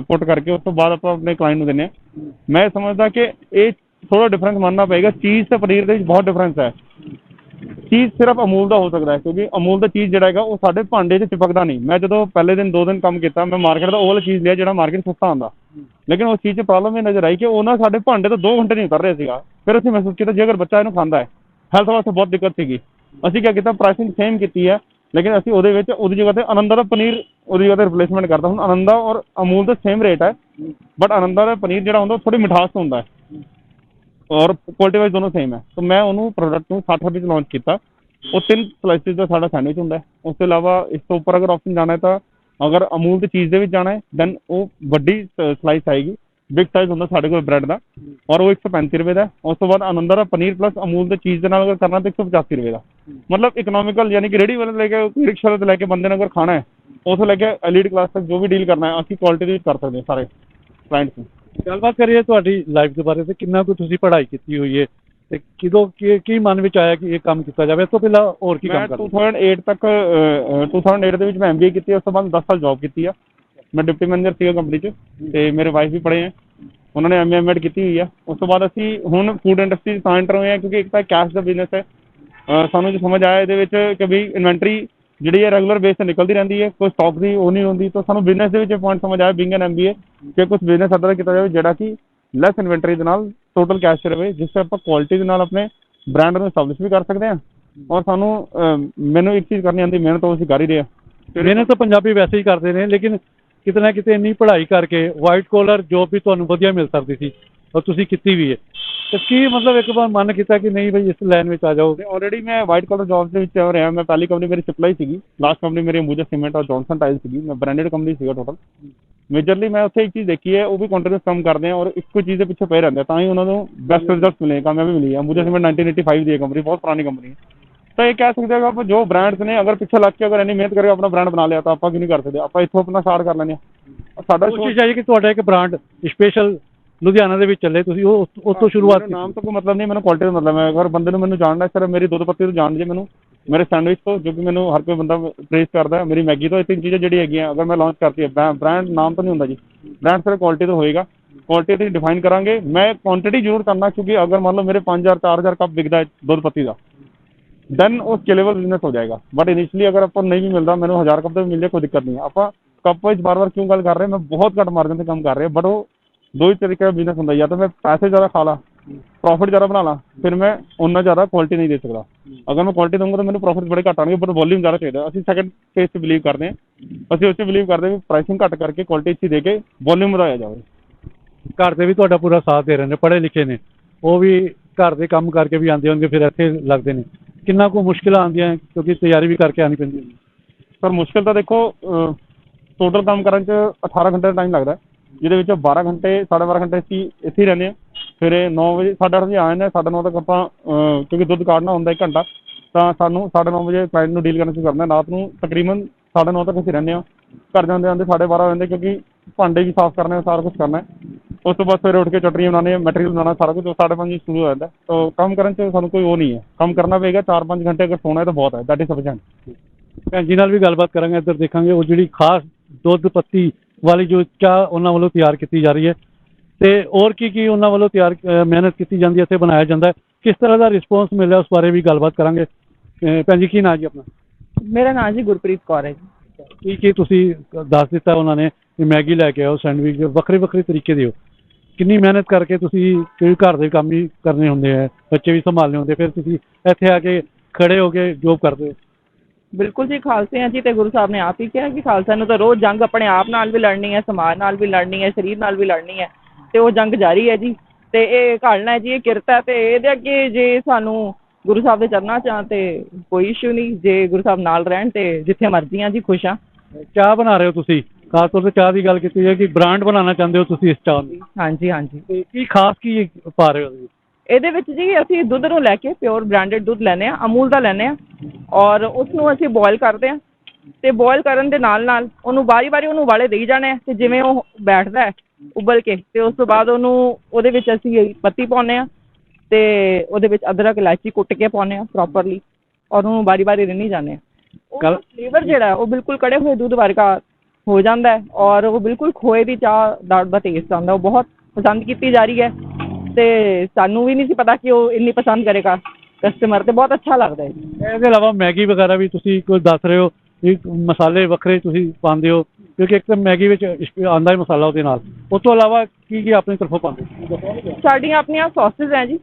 ਪੁੱਟ ਕਰਕੇ, ਉਸ ਤੋਂ ਬਾਅਦ ਆਪਾਂ ਆਪਣੇ ਕਲਾਇੰਟ ਨੂੰ ਦਿੰਦੇ ਹਾਂ। ਮੈਂ ਸਮਝਦਾ ਕਿ ਇਹ ਥੋੜਾ ਡਿਫਰੈਂਸ ਮੰਨਣਾ ਪਏਗਾ। ਚੀਜ਼ ਤੇ ਪਨੀਰ ਦੇ ਵਿੱਚ ਬਹੁਤ ਡਿਫਰੈਂਸ ਹੈ। ਚੀਜ਼ ਸਿਰਫ ਅਮੂਲ ਦਾ ਹੋ ਸਕਦਾ ਹੈ ਕਿਉਂਕਿ ਅਮੂਲ ਦਾ ਚੀਜ਼ ਜਿਹੜਾ ਹੈਗਾ ਉਹ ਸਾਡੇ ਭਾਂਡੇ 'ਚ ਚਿਪਕਦਾ ਨਹੀਂ। ਮੈਂ ਜਦੋਂ ਪਹਿਲੇ ਦਿਨ ਦੋ ਦਿਨ ਕੰਮ ਕੀਤਾ ਮੈਂ ਮਾਰਕੀਟ ਦਾ ਉਹ ਵਾਲਾ ਚੀਜ਼ ਲਿਆ ਜਿਹੜਾ ਮਾਰਕੀਟ ਸਸਤਾ ਆਉਂਦਾ। ਲੇਕਿਨ ਉਸ ਚੀਜ਼ 'ਚ ਪ੍ਰੋਬਲਮ ਇਹ ਨਜ਼ਰ ਆਈ ਕਿ ਉਹ ਨਾ ਸਾਡੇ ਭਾਂਡੇ ਤੋਂ 2 ਘੰਟੇ ਨਹੀਂ ਉਤਰ ਰਿਹਾ ਸੀਗਾ। ਫਿਰ ਅਸੀਂ ਮਹਿਸੂਸ ਕੀਤਾ ਜੇ ਅਗਰ ਬੱਚਾ ਇਹਨੂੰ ਖਾਂਦਾ ਹੈ ਹੈਲਥ ਵਾਸਤੇ ਬਹੁਤ ਦਿੱਕਤ ਸੀਗੀ। ਅਸੀਂ ਕੀ ਕੀਤਾ ਪ੍ਰਾਈਸਿੰਗ ਸੇਮ ਕੀਤੀ ਹੈ ਲੇਕਿਨ ਅਸੀਂ ਉਹਦੇ ਵਿੱਚ ਉਹਦੀ ਜਗ੍ਹਾ ਤੇ ਆਨੰਦਾ ਦਾ ਪਨੀਰ ਉਹਦੀ ਜਗ੍ਹਾ ਤੇ ਰਿਪਲੇਸਮੈਂਟ ਕਰਤਾ। ਹੁਣ ਆਨੰਦਾ ਔਰ ਅਮੂਲ ਦਾ ਸੇਮ ਰੇਟ ਹੈ ਬਟ ਆਨੰਦਾ ਦਾ ਪਨੀਰ ਜਿਹੜਾ ਹੁੰਦਾ ਉਹ ਥੋੜੀ ਮਿਠਾਸ ਹੁੰਦਾ ਹੈ। ਔਰ ਕੁਆਲਿਟੀ ਵਾਈਜ਼ ਦੋਨੋਂ ਸੇਮ ਹੈ। ਤਾਂ ਮੈਂ ਉਹਨੂੰ ਪ੍ਰੋਡਕਟ ਨੂੰ 60 ਰੁਪਏ 'ਚ ਲਾਂਚ ਕੀਤਾ। ਉਹ ਤਿੰਨ ਸਲਾਈਸਿਸ ਦਾ ਸਾਡਾ ਸੈਂਡਵਿਚ ਹੁੰਦਾ ਉਸ ਤੋਂ ਇਲਾਵਾ ਇਸ ਤੋਂ ਉੱਪਰ ਅਗਰ ਆਪਸ਼ਨ ਜਾਣਾ ਹੈ ਤਾਂ ਅਗਰ ਅਮੂਲ ਦੀ ਚੀਜ਼ ਦੇ ਵਿੱਚ ਜਾਣਾ ਹੈ ਦੈਨ ਉਹ ਵੱਡੀ ਸਲਾਈਸ ਆਏਗੀ। ਬਿਗ ਸਾਈਜ਼ ਹੁੰਦਾ ਸਾਡੇ ਕੋਲ ਬ੍ਰੈਡ ਦਾ। ਔਰ ਉਹ 135 ਰੁਪਏ ਦਾ ਉਸ ਤੋਂ ਬਾਅਦ ਆਨੰਦਾ ਦਾ ਪਨੀਰ ਪਲੱਸ ਅਮੂਲ ਦੇ ਚੀਜ਼ ਦੇ ਨਾਲ ਅਗਰ ਕਰਨਾ ਤਾਂ 185 ਰੁਪਏ ਦਾ। ਮਤਲਬ ਇਕਨੋਮਿਕਲ ਯਾਨੀ ਕਿ ਰੇੜੀ ਵਾਲੇ ਲੈ ਕੇ ਰਿਕਸ਼ਾ ਤੋਂ ਲੈ ਕੇ ਬੰਦੇ ਨੇ ਅਗਰ ਖਾਣਾ ਹੈ, ਉਸ ਤੋਂ ਲੈ ਕੇ ਐਲੀਟ ਕਲਾਸ ਤੱਕ ਜੋ ਵੀ ਡੀਲ ਕਰਨਾ ਹੈ, ਅਸੀਂ ਕੁਆਲਿਟੀ ਦੇ ਵਿੱਚ ਕਰ ਸਕਦੇ ਹਾਂ ਸਾਰੇ ਕਲਾਇੰਟਸ ਨੂੰ। ਗੱਲਬਾਤ ਕਰੀਏ ਤੁਹਾਡੀ ਲਾਈਫ ਦੇ ਬਾਰੇ ਤੇ ਕਿੰਨਾ ਕੁ ਤੁਸੀਂ ਪੜ੍ਹਾਈ ਕੀਤੀ ਹੋਈ ਹੈ ਤੇ ਕਿਦੋਂ ਕੀ ਕੀ ਮਨ ਵਿੱਚ ਆਇਆ ਕਿ ਇਹ ਕੰਮ ਕੀਤਾ ਜਾਵੇ? ਇਸ ਤੋਂ ਪਹਿਲਾਂ ਹੋਰ ਕੀ ਮੈਂ ਕੰਮ ਕਰਦੇ 2008 ਤੱਕ ਅਹ, ਅਹ, 2008 ਦੇ ਵਿੱਚ ਮੈਂ ਐਮਬੀਏ ਕੀਤੀ ਉਸ ਤੋਂ ਬਾਅਦ 10 ਸਾਲ ਜੌਬ ਕੀਤੀ ਆ। ਮੈਂ ਡਿਪਟੀ ਮੈਨੇਜਰ ਸੀਗਾ ਕੰਪਨੀ 'ਚ ਤੇ ਮੇਰੇ ਵਾਈਫ ਵੀ ਪੜ੍ਹੇ ਆ। ਉਹਨਾਂ ਨੇ ਐਮਏ ਐਮਐਡ ਕੀਤੀ ਹੋਈ ਆ। ਉਸ ਤੋਂ ਬਾਅਦ ਅਸੀਂ ਹੁਣ ਫੂਡ ਇੰਡਸਟਰੀ 'ਚ ਤਾਂ ਐਂਟਰ ਹੋਏ ਆ ਕਿਉਂਕਿ ਇੱਕ ਤਾਂ ਕੈਸ਼ ਦਾ ਬਿਜ਼ਨਸ ਹੈ। ਸਾਨੂੰ ਜੋ ਸਮਝ ਆਇਆ ਇਹਦੇ ਵਿੱਚ ਕਿ ਵੀ ਇਨਵੈਂਟਰੀ ਜਿਹੜੀ ਹੈ ਰੈਗੂਲਰ ਬੇਸ ਤੇ ਨਿਕਲਦੀ ਰਹਿੰਦੀ ਹੈ ਕੋਈ ਸਟਾਕ ਦੀ ਉਹ ਨਹੀਂ ਹੁੰਦੀ ਤਾਂ ਸਾਨੂੰ ਬਿਜ਼ਨਸ ਦੇ ਵਿੱਚ ਪੁਆਇੰਟ ਸਮਝ ਆਇਆ ਬਿੰਗ ਐਨ ਐਮਬੀਏ ਕਿ ਕੁਝ ਬਿਜ਼ਨਸ ਅਦਰ ਕੀਤਾ ਜਾਵੇ ਜਿਹੜਾ ਕਿ ਲੈਸ ਇਨਵੈਂਟਰੀ ਦੇ ਨਾਲ ਟੋਟਲ ਕੈਸ਼ ਰਵੇ ਜਿਸ ਤੇ ਆਪਾਂ ਕੁਆਲਿਟੀ ਦੇ ਨਾਲ ਆਪਣੇ ਬ੍ਰਾਂਡ ਨੂੰ ਸਟੈਬਲਿਸ਼ ਵੀ ਕਰ ਸਕਦੇ ਹਾਂ। ਔਰ ਸਾਨੂੰ ਮੈਨੂੰ ਇੱਕ ਚੀਜ਼ ਕਰਨੀ ਆਉਂਦੀ ਮਿਹਨਤ ਉਹ ਅਸੀਂ ਕਰ ਹੀ ਰਹੇ ਹਾਂ। ਮਿਹਨਤ ਤਾਂ ਪੰਜਾਬੀ ਵੈਸੇ ਹੀ ਕਰਦੇ ਨੇ ਲੇਕਿਨ ਕਿਤੇ ਨਾ ਕਿਤੇ ਇੰਨੀ ਪੜ੍ਹਾਈ ਕਰਕੇ ਵਾਈਟ ਕੋਲਰ ਜੋਬ ਵੀ ਤੁਹਾਨੂੰ ਵਧੀਆ ਮਿਲ ਸਕਦੀ ਸੀ। ਔਰ ਤੁਸੀਂ ਕੀਤੀ ਵੀ ਹੈ। ਤੇ ਕੀ ਮਤਲਬ ਇੱਕ ਵਾਰ ਮਨ ਕੀਤਾ ਕਿ ਨਹੀਂ ਬਈ ਇਸ ਲਾਈਨ ਵਿੱਚ ਆ ਜਾਓ? ਤੇ ਆਲਰੇਡੀ ਮੈਂ ਵਾਈਟ ਕਲਰ ਜੌਬ ਦੇ ਵਿੱਚ ਹੋ ਰਿਹਾ। ਮੈਂ ਪਹਿਲੀ ਕੰਪਨੀ ਮੇਰੀ ਸਪਲਾਈ ਸੀਗੀ। ਲਾਸਟ ਕੰਪਨੀ ਮੇਰੀ ਅੰਬੂਜਾ ਸੀਮੈਂਟ ਔਰ ਜੌਨਸਨ ਟਾਈਲ ਸੀਗੀ। ਮੈਂ ਬ੍ਰਾਂਡਡ ਕੰਪਨੀ ਸੀਗਾ ਟੋਟਲ ਮੇਜਰਲੀ ਮੈਂ ਉੱਥੇ ਇੱਕ ਚੀਜ਼ ਦੇਖੀ ਹੈ, ਉਹ ਵੀ ਕੰਟੀਨਿਊਸ ਕੰਮ ਕਰਦੇ ਆ ਔਰ ਇੱਕੋ ਚੀਜ਼ ਦੇ ਪਿੱਛੇ ਪਏ ਰਹਿੰਦੇ ਆ। ਤਾਂ ਹੀ ਉਹਨਾਂ ਨੂੰ ਬੈਸਟ ਰਿਜ਼ਲਟਸ ਮਿਲੇ, ਕਾਮਯਾਬੀ ਮਿਲੀ ਹੈ। ਅੰਬੂਜਾ ਸੀਮੈਂਟ 1985 ਦੀ ਹੈ ਕੰਪਨੀ ਬਹੁਤ ਪੁਰਾਣੀ ਕੰਪਨੀ ਹੈ। ਤਾਂ ਇਹ ਕਹਿ ਸਕਦੇ ਹਾਂ ਆਪਾਂ ਜੋ ਬ੍ਰਾਂਡਸ ਨੇ, ਅਗਰ ਪਿੱਛੇ ਲੱਗ ਕੇ ਅਗਰ ਇੰਨੀ ਮਿਹਨਤ ਕਰਕੇ ਆਪਣਾ ਬ੍ਰਾਂਡ ਬਣਾ ਲਿਆ, ਤਾਂ ਆਪਾਂ ਕਿਉਂ ਨਹੀਂ ਕਰ ਸਕਦੇ? ਆਪਾਂ ਇੱਥੋਂ ਆਪਣਾ ਸਟਾਰਟ ਕਰ ਲੈਂਦੇ ਹਾਂ ਸਾਡਾ ਕੋਸ਼ਿਸ਼ ਹੈ ਕਿ ਤੁਹਾਡਾ ਇੱਕ ਬ੍ਰਾਂਡ ਸਪੈਸ਼ਲ ਲੁਧਿਆਣਾ ਦੇ ਵਿੱਚ ਚੱਲੇ ਤੁਸੀਂ ਉਹ ਉਸ ਤੋਂ ਸ਼ੁਰੂਆਤ ਮੈਨੂੰ ਨਾਮ ਤੋਂ ਕੋਈ ਮਤਲਬ ਨਹੀਂ ਮੈਨੂੰ ਕੁਆਲਿਟੀ ਦਾ ਮਤਲਬ ਹੈ। ਅਗਰ ਬੰਦੇ ਨੂੰ ਮੈਨੂੰ ਜਾਣਨਾ ਸਿਰ ਮੇਰੀ ਦੁੱਧ ਪੱਤੀ ਤੋਂ ਜਾਣ ਜੇ ਮੈਨੂੰ ਮੇਰੇ ਸੈਂਡਵਿਚ ਤੋਂ ਜੋ ਕਿ ਮੈਨੂੰ ਹਰ ਕੋਈ ਬੰਦਾ ਪ੍ਰੇਸ ਕਰਦਾ ਮੇਰੀ ਮੈਗੀ ਤੋਂ ਇਹ ਤਿੰਨ ਚੀਜ਼ਾਂ ਜਿਹੜੀ ਹੈਗੀਆਂ ਅਗਰ ਮੈਂ ਲਾਂਚ ਕਰਤੀ ਹੈ ਬ੍ਰਾਂਡ ਨਾਮ ਤਾਂ ਨਹੀਂ ਹੁੰਦਾ ਜੀ। ਬ੍ਰਾਂਡ ਸਿਰ ਕੁਆਲਿਟੀ ਤੋਂ ਹੋਏਗਾ। ਕੁਆਲਿਟੀ ਤੇ ਡਿਫਾਈਨ ਕਰਾਂਗੇ। ਮੈਂ ਕੁਆਂਟੀਟੀ ਜ਼ਰੂਰ ਕਰਨਾ ਕਿਉਂਕਿ ਅਗਰ ਮੰਨ ਲਓ ਮੇਰੇ 5000 4000 ਕੱਪ ਵਿਕਦਾ ਹੈ ਦੁੱਧ ਪੱਤੀ ਦਾ ਦੈਨ ਉਹ ਸਕੇਲੇਬਲ ਬਿਜ਼ਨਸ ਹੋ ਜਾਏਗਾ। ਬਟ ਇਨੀਸ਼ੀਅਲੀ ਅਗਰ ਆਪਾਂ ਨਹੀਂ ਵੀ ਮਿਲਦਾ ਮੈਨੂੰ 1000 ਕੱਪ ਦਾ ਵੀ ਮਿਲ ਜਾਏ ਕੋਈ ਦਿੱਕਤ ਨਹੀਂ ਆਪਾਂ ਕੱਪ ਵਿੱਚ ਬਾਰ-ਬਾਰ ਕਿਉਂ ਗੱਲ ਕਰ ਰਹੇ ਮੈਂ ਬਹੁਤ ਘੱਟ ਮਾਰਜਨ ਤੇ ਕੰਮ ਕਰ ਰਿਹਾ ਬਟ ਉਹ ਦੋ ਹੀ ਤਰੀਕੇ ਦਾ ਬਿਜ਼ਨਸ ਹੁੰਦਾ ਜਾਂ ਤਾਂ ਮੈਂ ਪੈਸੇ ਜ਼ਿਆਦਾ ਖਾ ਲਾਂ ਪ੍ਰੋਫਿਟ ਜ਼ਿਆਦਾ ਬਣਾ ਲਾਂ ਫਿਰ ਮੈਂ ਉਨਾ ਜ਼ਿਆਦਾ ਕੁਆਲਿਟੀ ਨਹੀਂ ਦੇ ਸਕਦਾ। ਅਗਰ ਮੈਂ ਕੁਆਲਿਟੀ ਦਊਂਗਾ ਤਾਂ ਮੈਨੂੰ ਪ੍ਰੋਫਿਟ ਬੜੇ ਘੱਟ ਆਣਗੇ ਬਟ ਵੋਲਿਊਮ ਜ਼ਿਆਦਾ ਚਾਹੀਦਾ। ਅਸੀਂ ਸੈਕੰਡ ਫੇਸ 'ਚ ਬਿਲੀਵ ਕਰਦੇ ਹਾਂ। ਅਸੀਂ ਉਸ 'ਚ ਬਿਲੀਵ ਕਰਦੇ ਹਾਂ ਵੀ ਪ੍ਰਾਈਸਿੰਗ ਘੱਟ ਕਰਕੇ ਕੁਆਲਿਟੀ ਅੱਛੀ ਦੇ ਕੇ ਵੋਲਿਊਮ ਵਧਾਇਆ ਜਾਵੇ। ਘਰ ਦੇ ਵੀ ਤੁਹਾਡਾ ਪੂਰਾ ਸਾਥ ਦੇ ਰਹੇ ਨੇ ਪੜ੍ਹੇ ਲਿਖੇ ਨੇ। ਉਹ ਵੀ ਘਰ ਦੇ ਕੰਮ ਕਰਕੇ ਵੀ ਆਉਂਦੇ ਹੋਣਗੇ ਫਿਰ ਇੱਥੇ ਲੱਗਦੇ ਨੇ। ਕਿੰਨਾ ਕੁ ਮੁਸ਼ਕਿਲਾਂ ਆਉਂਦੀਆਂ ਕਿਉਂਕਿ ਤਿਆਰੀ ਵੀ ਕਰਕੇ ਆਉਣੀ ਪੈਂਦੀ ਹੈ। ਪਰ ਮੁਸ਼ਕਿਲ ਤਾਂ ਦੇਖੋ ਟੋਟਲ ਕੰਮ ਕਰਨ 'ਚ 18 ਘੰਟੇ ਦਾ ਟਾਈਮ ਲੱਗਦਾ ਜਿਹਦੇ ਵਿੱਚ 12 ਘੰਟੇ 12.5 ਘੰਟੇ ਅਸੀਂ ਇੱਥੇ ਹੀ ਰਹਿੰਦੇ ਹਾਂ। ਫਿਰ 9 ਵਜੇ 8:30 ਵਜੇ ਆ ਜਾਂਦੇ ਹਾਂ 9:30 ਤੱਕ ਆਪਾਂ ਕਿਉਂਕਿ ਦੁੱਧ ਕਾਢਣਾ ਹੁੰਦਾ 1 ਘੰਟਾ, ਤਾਂ ਸਾਨੂੰ 9:30 ਵਜੇ ਕਲਾਇੰਟ ਨੂੰ ਡੀਲ ਕਰਨਾ ਸ਼ੁਰੂ ਕਰਨਾ ਰਾਤ ਨੂੰ ਤਕਰੀਬਨ 9:30 ਤੱਕ ਅਸੀਂ ਰਹਿੰਦੇ ਹਾਂ। ਘਰ ਜਾਂਦੇ ਆਉਂਦੇ 12:30 ਹੋ ਜਾਂਦੇ, ਕਿਉਂਕਿ ਭਾਂਡੇ ਵੀ ਸਾਫ਼ ਕਰਨੇ ਆ ਸਾਰਾ ਕੁਝ ਕਰਨਾ ਉਸ ਤੋਂ ਬਾਅਦ ਫਿਰ ਉੱਠ ਕੇ ਚਟਨੀਆਂ ਬਣਾਉਣੀਆਂ ਮਟੀਰੀਅਲ ਬਣਾਉਣਾ, ਸਾਰਾ ਕੁਝ 5:30 ਸ਼ੁਰੂ ਹੋ ਜਾਂਦਾ ਤਾਂ ਕੰਮ ਕਰਨ 'ਚ ਸਾਨੂੰ ਕੋਈ ਉਹ ਨਹੀਂ ਹੈ। ਕੰਮ ਕਰਨਾ ਪਏਗਾ 4-5 ਘੰਟੇ ਅਗਰ ਸੋਣਾ ਹੈ ਤਾਂ ਬਹੁਤ ਹੈ। ਦੈਟ ਇਜ਼ ਸਫੀਸ਼ੀਐਂਟ ਭੈਣ ਜੀ ਨਾਲ ਵੀ ਗੱਲਬਾਤ ਕਰਾਂਗੇ, ਇੱਧਰ ਦੇਖਾਂਗੇ। ਉਹ ਜਿਹੜੀ ਖਾਸ ਦੁੱਧ ਪੱਤੀ ਵਾਲੀ ਜੋ ਚਾਹ ਉਹਨਾਂ ਵੱਲੋਂ ਤਿਆਰ ਕੀਤੀ ਜਾ ਰਹੀ ਹੈ। ਤੇ ਹੋਰ ਕੀ ਕੀ ਉਹਨਾਂ ਵੱਲੋਂ ਤਿਆਰ ਮਿਹਨਤ ਕੀਤੀ ਜਾਂਦੀ ਹੈ ਇੱਥੇ ਬਣਾਇਆ ਜਾਂਦਾ ਹੈ। ਕਿਸ ਤਰ੍ਹਾਂ ਦਾ ਰਿਸਪੌਂਸ ਮਿਲ ਰਿਹਾ ਉਸ ਬਾਰੇ ਵੀ ਗੱਲਬਾਤ ਕਰਾਂਗੇ। ਭੈਣ ਜੀ ਕੀ ਨਾਂ ਜੀ ਆਪਣਾ? ਮੇਰਾ ਨਾਮ ਜੀ ਗੁਰਪ੍ਰੀਤ ਕੌਰ ਹੈ ਜੀ। ਕੀ ਕੀ ਤੁਸੀਂ ਦੱਸ ਦਿੱਤਾ ਉਹਨਾਂ ਨੇ ਮੈਗੀ ਲੈ ਕੇ ਆਓ ਸੈਂਡਵਿਚ ਵੱਖਰੇ ਵੱਖਰੇ ਤਰੀਕੇ ਦਿਓ ਕਿੰਨੀ ਮਿਹਨਤ ਕਰਕੇ ਤੁਸੀਂ ਕੋਈ ਘਰ ਦੇ ਕੰਮ ਵੀ ਕਰਨੇ ਹੁੰਦੇ ਆ ਬੱਚੇ ਵੀ ਸੰਭਾਲਣੇ ਹੁੰਦੇ ਫਿਰ ਤੁਸੀਂ ਇੱਥੇ ਆ ਕੇ ਖੜੇ ਹੋ ਕੇ ਜੋਬ ਕਰਦੇ ਹੋ। ਬਿਲਕੁਲ ਜੀ ਖਾਲਸੇ ਆ ਜੀ ਤੇ ਗੁਰੂ ਸਾਹਿਬ ਨੇ ਆਪ ਹੀ ਕਿਹਾ ਕਿ ਖਾਲਸਾ ਨੂੰ ਤਾਂ ਰੋਜ਼ ਜੰਗ ਆਪਣੇ ਆਪ ਨਾਲ ਵੀ ਲੜਨੀ ਹੈ ਸਮਾਜ ਨਾਲ ਵੀ ਲੜਨੀ ਹੈ ਸਰੀਰ ਨਾਲ ਵੀ ਲੜਨੀ ਹੈ ਤੇ ਉਹ ਜੰਗ ਜਾਰੀ ਹੈ ਜੀ ਤੇ ਇਹ ਘਾਲਣਾ ਹੈ ਜੀ ਇਹ ਕਿਰਤ ਹੈ ਤੇ ਇਹਦੇ ਅੱਗੇ ਜੇ ਸਾਨੂੰ ਗੁਰੂ ਸਾਹਿਬ ਦੇ ਚਰਨਾਂ ਚ ਆ ਤੇ ਕੋਈ ਇਸ਼ੂ ਨਹੀਂ ਜੇ ਗੁਰੂ ਸਾਹਿਬ ਨਾਲ ਰਹਿਣ ਤੇ ਜਿੱਥੇ ਮਰਜ਼ੀ ਆ ਜੀ ਖੁਸ਼ ਆ। ਚਾਹ ਬਣਾ ਰਹੇ ਹੋ ਤੁਸੀਂ? ਖਾਸ ਤੌਰ ਤੇ ਚਾਹ ਦੀ ਗੱਲ ਕੀਤੀ ਹੈ ਕਿ ਬ੍ਰਾਂਡ ਬਣਾਉਣਾ ਚਾਹੁੰਦੇ ਹੋ ਤੁਸੀਂ ਇਸ ਚਾਹ ਨੂੰ? ਹਾਂਜੀ ਹਾਂਜੀ। ਤੇ ਕੀ ਖਾਸ ਕੀ ਪਾ ਰਹੇ ਹੋ ਤੁਸੀਂ? ਇਹਦੇ ਵਿੱਚ ਜੀ ਅਸੀਂ ਦੁੱਧ ਨੂੰ ਲੈ ਕੇ ਪਿਓਰ ਬ੍ਰਾਂਡਡ ਦੁੱਧ ਲੈਂਦੇ ਆ ਅਮੂਲ ਦਾ ਲੈਂਦੇ ਆ ਔਰ ਉਸ ਨੂੰ ਅਸੀਂ ਬੋਇਲ ਕਰਦੇ ਆ ਤੇ ਬੋਇਲ ਕਰਨ ਦੇ ਨਾਲ ਨਾਲ ਉਹਨੂੰ ਵਾਰੀ-ਵਾਰੀ ਉਹਨੂੰ ਵਾਲੇ ਦੇਈ ਜਾਣੇ ਆ ਤੇ ਜਿਵੇਂ ਉਹ ਬੈਠਦਾ ਹੈ ਉਬਲ ਕੇ ਤੇ ਉਸ ਤੋਂ ਬਾਅਦ ਉਹਨੂੰ ਉਹਦੇ ਵਿੱਚ ਅਸੀਂ ਪੱਤੀ ਪਾਉਂਦੇ ਆ ਤੇ ਉਹਦੇ ਵਿੱਚ ਅਦਰਕ ਇਲਾਇਚੀ ਕੁੱਟ ਕੇ ਪਾਉਂਦੇ ਆ ਪ੍ਰੋਪਰਲੀ ਔਰ ਉਹਨੂੰ ਵਾਰੀ-ਵਾਰੀ ਰਿੰਨੀ ਜਾਂਦੇ ਗੱਲ- ਫਲੇਵਰ ਜਿਹੜਾ ਹੈ, ਉਹ ਬਿਲਕੁਲ ਕੜੇ ਹੋਏ ਦੁੱਧ ਵਰਗਾ ਹੋ ਜਾਂਦਾ ਹੈ ਔਰ ਉਹ ਬਿਲਕੁਲ ਖੋਏ ਦੀ ਚਾਹ ਦਾ ਟੇਸਟ ਆਉਂਦਾ ਉਹ ਬਹੁਤ ਪਸੰਦ ਕੀਤੀ ਜਾ ਰਹੀ ਹੈ। ਤੇ ਸਾਨੂੰ ਵੀ ਨਹੀਂ ਸੀ ਪਤਾ ਕਿ ਉਹ ਇੰਨੀ ਪਸੰਦ ਕਰੇਗਾ ਕਸਟਮਰ ਤੇ ਬਹੁਤ ਅੱਛਾ ਲੱਗਦਾ ਹੈ। ਇਹਦੇ ਇਲਾਵਾ ਮੈਗੀ ਵਗੈਰਾ ਵੀ ਤੁਸੀਂ ਕੋਈ ਦੱਸ ਰਹੇ ਹੋ ਵੀ ਮਸਾਲੇ ਵੱਖਰੇ ਤੁਸੀਂ ਪਾਉਂਦੇ ਹੋ ਕਿਉਂਕਿ ਇੱਕ ਤਾਂ ਮੈਗੀ ਵਿੱਚ ਆਉਂਦਾ ਹੀ ਮਸਾਲਾ ਉਹਦੇ ਨਾਲ। ਉਸ ਤੋਂ ਇਲਾਵਾ ਕੀ ਕੀ ਆਪਣੀ ਤਰਫੋਂ ਪਾਉਂਦੇ ਸਾਡੀਆਂ ਆਪਣੀਆਂ ਸੌਸਸ ਹੈ ਜੀ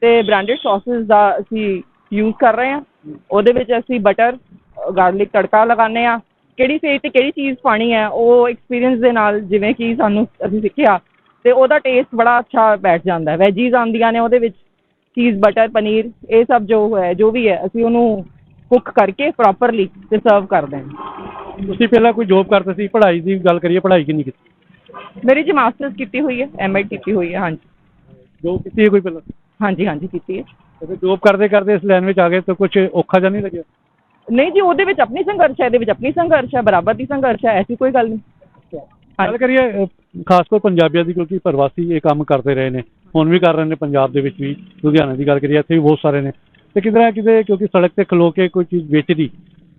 ਤੇ ਬ੍ਰਾਂਡਡ ਸੌਸਸ ਦਾ ਅਸੀਂ ਯੂਜ਼ ਕਰ ਰਹੇ ਹਾਂ। ਉਹਦੇ ਵਿੱਚ ਅਸੀਂ ਬਟਰ ਗਾਰਲਿਕ ਤੜਕਾ ਲਗਾਉਂਦੇ ਆ ਕਿਹੜੀ ਫੇਸ ਤੇ ਕਿਹੜੀ ਚੀਜ਼ ਪਾਣੀ ਹੈ ਉਹ ਐਕਸਪੀਰੀਅੰਸ ਦੇ ਨਾਲ ਜਿਵੇਂ ਕਿ ਸਾਨੂੰ ਅਸੀਂ ਸਿੱਖਿਆ ਤੇ ਉਹਦਾ ਟੇਸਟ ਬੜਾ ਅੱਛਾ ਬੈਠ ਜਾਂਦਾ ਹੈ। ਵੈਜੀਜ਼ ਆਉਂਦੀਆਂ ਨੇ ਉਹਦੇ ਵਿੱਚ ਚੀਜ਼ ਬਟਰ ਪਨੀਰ ਇਹ ਸਭ ਜੋ ਹੈ ਜੋ ਵੀ ਹੈ ਅਸੀਂ ਉਹਨੂੰ ਕੁੱਕ ਕਰਕੇ ਪ੍ਰੋਪਰਲੀ ਤੇ ਸਰਵ ਕਰਦੇ ਹਾਂ। ਤੁਸੀਂ ਪਹਿਲਾਂ ਕੋਈ ਜੋਬ ਕਰਦੇ ਸੀ ਪੜ੍ਹਾਈ ਦੀ ਗੱਲ ਕਰੀਏ ਪੜ੍ਹਾਈ ਕਿੰਨੀ ਕੀਤੀ? ਮੇਰੀ ਜੀ ਮਾਸਟਰਸ ਕੀਤੀ ਹੋਈ ਹੈ ਐਮਐਡ ਕੀਤੀ ਹੋਈ ਹੈ ਹਾਂਜੀ। ਜੋਬ ਕੀਤੀ ਹੈ ਕੋਈ ਪਹਿਲਾਂ? ਹਾਂਜੀ ਹਾਂਜੀ ਕੀਤੀ ਹੈ। ਤੇ ਜੋਬ ਕਰਦੇ ਕਰਦੇ ਇਸ ਲਾਈਨ ਵਿੱਚ ਆ ਗਏ ਤਾਂ ਕੁਝ ਔਖਾ ਜਿਹਾ ਨਹੀਂ ਲੱਗਿਆ? ਨਹੀਂ ਜੀ ਉਹਦੇ ਵਿੱਚ ਆਪਣੀ ਸੰਘਰਸ਼ ਹੈ ਇਹਦੇ ਵਿੱਚ ਆਪਣੀ ਸੰਘਰਸ਼ ਹੈ ਬਰਾਬਰ ਦੀ ਸੰਘਰਸ਼ ਹੈ ਐਸੀ ਕੋਈ ਗੱਲ ਨਹੀਂ। ਗੱਲ ਕਰੀਏ ਖਾਸ ਕਰ ਪੰਜਾਬੀਆਂ ਦੀ ਕਿਉਂਕਿ ਪ੍ਰਵਾਸੀ ਇਹ ਕੰਮ ਕਰਦੇ ਰਹੇ ਨੇ, ਹੁਣ ਵੀ ਕਰ ਰਹੇ ਨੇ ਪੰਜਾਬ ਦੇ ਵਿੱਚ ਵੀ, ਲੁਧਿਆਣੇ ਦੀ ਗੱਲ ਕਰੀਏ, ਇੱਥੇ ਵੀ ਬਹੁਤ ਸਾਰੇ ਨੇ। ਤੇ ਕਿਤੇ ਨਾ ਕਿਤੇ ਕਿਉਂਕਿ ਸੜਕ ਤੇ ਖਲੋ ਕੇ ਕੋਈ ਚੀਜ਼ ਵੇਚਦੀ,